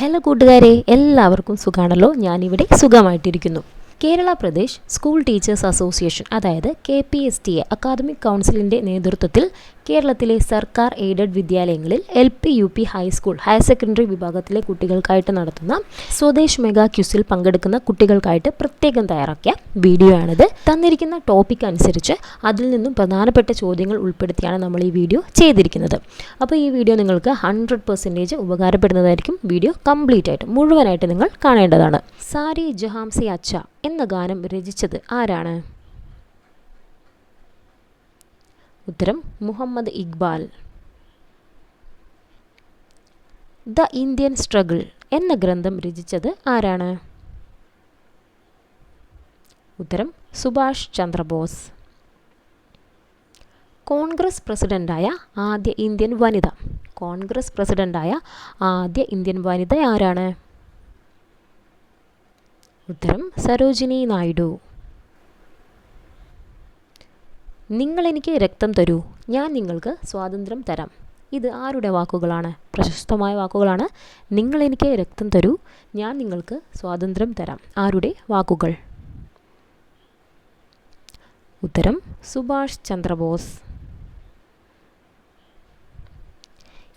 Hello കൂട്ടുകാരെ. എല്ലാവർക്കും സുഖമാണല്ലോ ഞാനിവിടെ സുഖമായിട്ടിരിക്കുന്നു. Kerala Pradesh school teachers association അതായത് K P S T A academic കൗൺസിലിന്റെ നേതൃത്വത്തിൽ കേരളത്തിലെ സർക്കാർ എയ്ഡഡ് വിദ്യാലയങ്ങളിൽ L P U P high school higher secondary വിഭാഗത്തിലെ കുട്ടികൾക്കായിട്ട് നടത്തുന്ന സ്വദേശ് മെഗാ ക്യൂസിൽ പങ്കെടുക്കുന്ന കുട്ടികൾക്കായിട്ട് പ്രത്യേകം തയ്യാറാക്കിയ വീഡിയോ ആണിത് തന്നിരിക്കുന്ന ടോപ്പിക് അനുസരിച്ച് അതിൽ നിന്നും പ്രധാനപ്പെട്ട ചോദ്യങ്ങൾ ഉൾപ്പെടുത്തിയാണ് നമ്മൾ ഈ വീഡിയോ ചെയ്തിരിക്കുന്നത്. അപ്പോൾ ഈ വീഡിയോ നിങ്ങൾക്ക് ഹൺഡ്രഡ് പെർസെന്റേജ് ഉപകാരപ്പെടുന്നതായിരിക്കും. വീഡിയോ കംപ്ലീറ്റ് ആയിട്ട് മുഴുവനായിട്ട് നിങ്ങൾ കാണേണ്ടതാണ്. സാരി ജഹാംസി അച്ച എന്ന ഗാനം രചിച്ചത് ആരാണ്? ഉത്തരം Muhammad Iqbal. The Indian struggle എന്ന ഗ്രന്ഥം രചിച്ചത് ആരാണ്? ഉത്തരം സുഭാഷ് ചന്ദ്രബോസ്. കോൺഗ്രസ് പ്രസിഡന്റായ ആദ്യ ഇന്ത്യൻ വനിത. കോൺഗ്രസ് പ്രസിഡന്റായ ആദ്യ ഇന്ത്യൻ വനിത ആരാണ്? ഉത്തരം സരോജിനി നായിഡു. നിങ്ങൾ എനിക്ക് രക്തം തരൂ. ഞാൻ നിങ്ങൾക്ക് സ്വാതന്ത്ര്യം തരാം. ഇത് ആരുടെ വാക്കുകളാണ്? പ്രശസ്തമായ വാക്കുകളാണ്. നിങ്ങളെനിക്ക് രക്തം തരൂ. ഞാൻ നിങ്ങൾക്ക് സ്വാതന്ത്ര്യം തരാം. ആരുടെ വാക്കുകൾ? ഉത്തരം സുഭാഷ് ചന്ദ്രബോസ്.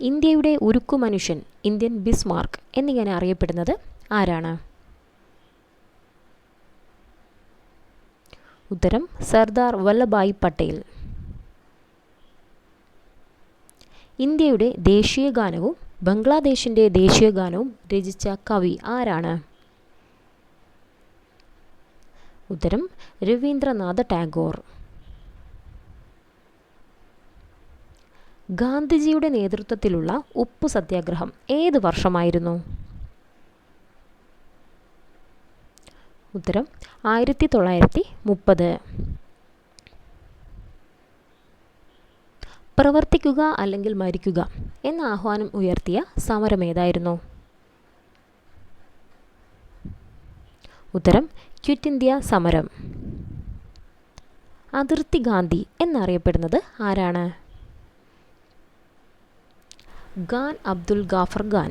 ഇന്ത്യയുടെ ഉരുക്കു മനുഷ്യൻ ഇന്ത്യൻ ബിസ്മാർക്ക് എന്നിങ്ങനെ അറിയപ്പെടുന്നത് ആരാണ്? ഉത്തരം സർദാർ വല്ലഭായ് പട്ടേൽ. ഇന്ത്യയുടെ ദേശീയ ഗാനവും ബംഗ്ലാദേശിന്റെ ദേശീയ ഗാനവും രചിച്ച കവി ആരാണ്? ഉത്തരം രവീന്ദ്രനാഥ ടാഗോർ. ഗാന്ധിജിയുടെ നേതൃത്വത്തിലുള്ള ഉപ്പു സത്യാഗ്രഹം ഏത് വർഷമായിരുന്നു? ഉത്തരം ആയിരത്തി തൊള്ളായിരത്തി മുപ്പത് പ്രവർത്തിക്കുക അല്ലെങ്കിൽ മരിക്കുക എന്ന ആഹ്വാനം ഉയർത്തിയ സമരം ഏതായിരുന്നു? ഉത്തരം ക്വിറ്റ് ഇന്ത്യ സമരം. അതിർത്തി ഗാന്ധി എന്നറിയപ്പെടുന്നത് ആരാണ്? ഖാൻ അബ്ദുൽ ഗാഫർ ഖാൻ.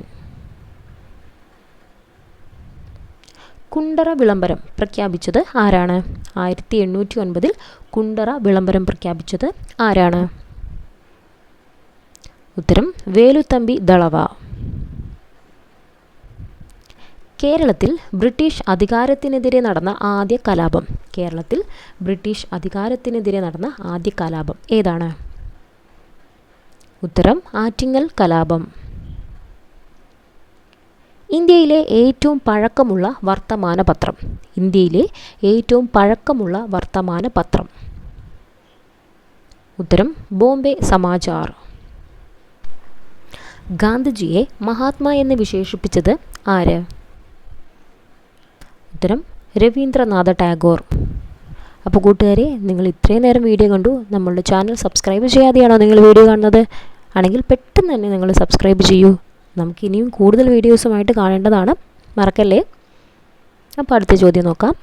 കുണ്ടറ വിളംബരം പ്രഖ്യാപിച്ചത് ആരാണ്? ആയിരത്തി എണ്ണൂറ്റി ഒൻപതിൽ കുണ്ടറ വിളംബരം പ്രഖ്യാപിച്ചത് ആരാണ്? ഉത്തരം വേലുത്തമ്പി ദളവ. കേരളത്തിൽ ബ്രിട്ടീഷ് അധികാരത്തിനെതിരെ നടന്ന ആദ്യ കലാപം. കേരളത്തിൽ ബ്രിട്ടീഷ് അധികാരത്തിനെതിരെ നടന്ന ആദ്യ കലാപം ഏതാണ്? ഉത്തരം ആറ്റിങ്ങൽ കലാപം. ഇന്ത്യയിലെ ഏറ്റവും പഴക്കമുള്ള വർത്തമാന പത്രം ഇന്ത്യയിലെ ഏറ്റവും പഴക്കമുള്ള വർത്തമാന പത്രം ഉത്തരം ബോംബെ സമാചാർ ഗാന്ധിജിയെ മഹാത്മാ എന്ന് വിശേഷിപ്പിച്ചത് ആര്? ഉത്തരം രവീന്ദ്രനാഥ ടാഗോർ. അപ്പോൾ കൂട്ടുകാരെ നിങ്ങൾ ഇത്രയും നേരം വീഡിയോ കണ്ടു. നമ്മളുടെ ചാനൽ സബ്സ്ക്രൈബ് ചെയ്യാതെയാണോ നിങ്ങൾ വീഡിയോ കാണുന്നത്? ആണെങ്കിൽ പെട്ടെന്ന് തന്നെ നിങ്ങൾ സബ്സ്ക്രൈബ് ചെയ്യൂ. നമുക്ക് ഇനിയും കൂടുതൽ വീഡിയോസുമായിട്ട് കാണേണ്ടതാണ്. മറക്കല്ലേ? അപ്പോൾ അടുത്ത ചോദ്യം നോക്കാം.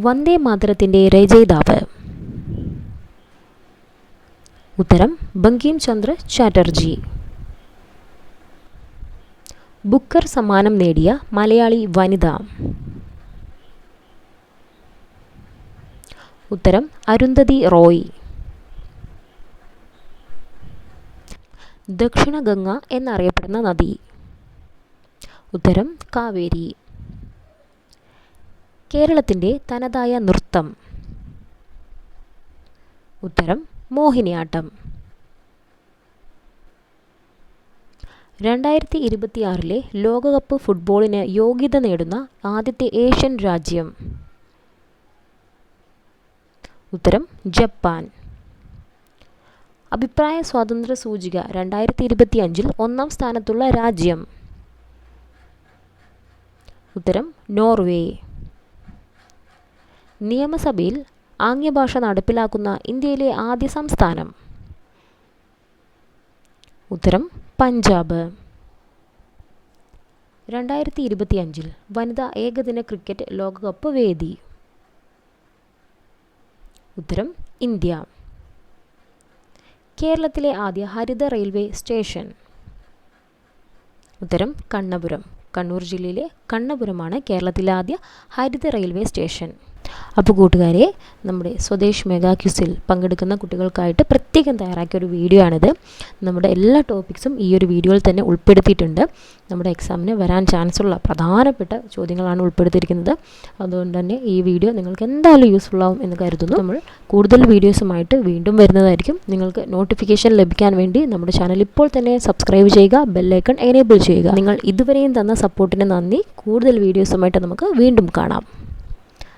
വന്ദേ മാതരത്തിന്റെ രചയിതാവ്. ഉത്തരം ബങ്കിം ചന്ദ്ര ചാറ്റർജി. ബുക്കർ സമ്മാനം നേടിയ മലയാളി വനിത. ഉത്തരം അരുന്ധതി റോയ്. ദക്ഷിണ ഗംഗ എന്നറിയപ്പെടുന്ന നദി. ഉത്തരം കാവേരി. കേരളത്തിന്റെ തനതായ നൃത്തം. ഉത്തരം മോഹിനിയാട്ടം. രണ്ടായിരത്തി ഇരുപത്തിയാറിലെ ലോകകപ്പ് ഫുട്ബോളിന് യോഗ്യത നേടുന്ന ആദ്യത്തെ ഏഷ്യൻ രാജ്യം. ഉത്തരം ജപ്പാൻ. അഭിപ്രായ സ്വാതന്ത്ര്യ സൂചിക രണ്ടായിരത്തി ഇരുപത്തി അഞ്ചിൽ ഒന്നാം സ്ഥാനത്തുള്ള രാജ്യം. ഉത്തരം നോർവേ. നിയമസഭയിൽ ആംഗ്യഭാഷ നടപ്പിലാക്കുന്ന ഇന്ത്യയിലെ ആദ്യ സംസ്ഥാനം. ഉത്തരം പഞ്ചാബ്. രണ്ടായിരത്തി ഇരുപത്തി അഞ്ചിൽ വനിതാ ഏകദിന ക്രിക്കറ്റ് ലോകകപ്പ് വേദി. ഉത്തരം ഇന്ത്യ. കേരളത്തിലെ ആദ്യ ഹരിത റെയിൽവേ സ്റ്റേഷൻ. ഉത്തരം കണ്ണപുരം. കണ്ണൂർ ജില്ലയിലെ കണ്ണപുരമാണ് കേരളത്തിലെ ആദ്യ ഹരിത റെയിൽവേ സ്റ്റേഷൻ. അപ്പോൾ കൂട്ടുകാരെ നമ്മുടെ സ്വദേശ് മെഗാ ക്യൂസിൽ പങ്കെടുക്കുന്ന കുട്ടികൾക്കായിട്ട് പ്രത്യേകം തയ്യാറാക്കിയ ഒരു വീഡിയോ ആണിത്. നമ്മുടെ എല്ലാ ടോപ്പിക്സും ഈ ഒരു വീഡിയോയിൽ തന്നെ ഉൾപ്പെടുത്തിയിട്ടുണ്ട്. നമ്മുടെ എക്സാമിന് വരാൻ ചാൻസ് ഉള്ള പ്രധാനപ്പെട്ട ചോദ്യങ്ങളാണ് ഉൾപ്പെടുത്തിയിരിക്കുന്നത്. അതുകൊണ്ട് തന്നെ ഈ വീഡിയോ നിങ്ങൾക്ക് എന്തായാലും യൂസ്ഫുൾ ആവും എന്ന് കരുതുന്നു. നമ്മൾ കൂടുതൽ വീഡിയോസുമായിട്ട് വീണ്ടും വരുന്നതായിരിക്കും. നിങ്ങൾക്ക് നോട്ടിഫിക്കേഷൻ ലഭിക്കാൻ വേണ്ടി നമ്മുടെ ചാനൽ ഇപ്പോൾ തന്നെ സബ്സ്ക്രൈബ് ചെയ്യുക ബെല്ലൈക്കൺ എനേബിൾ ചെയ്യുക. നിങ്ങൾ ഇതുവരെയും തന്ന സപ്പോർട്ടിന് നന്ദി. കൂടുതൽ വീഡിയോസുമായിട്ട് നമുക്ക് വീണ്ടും കാണാം.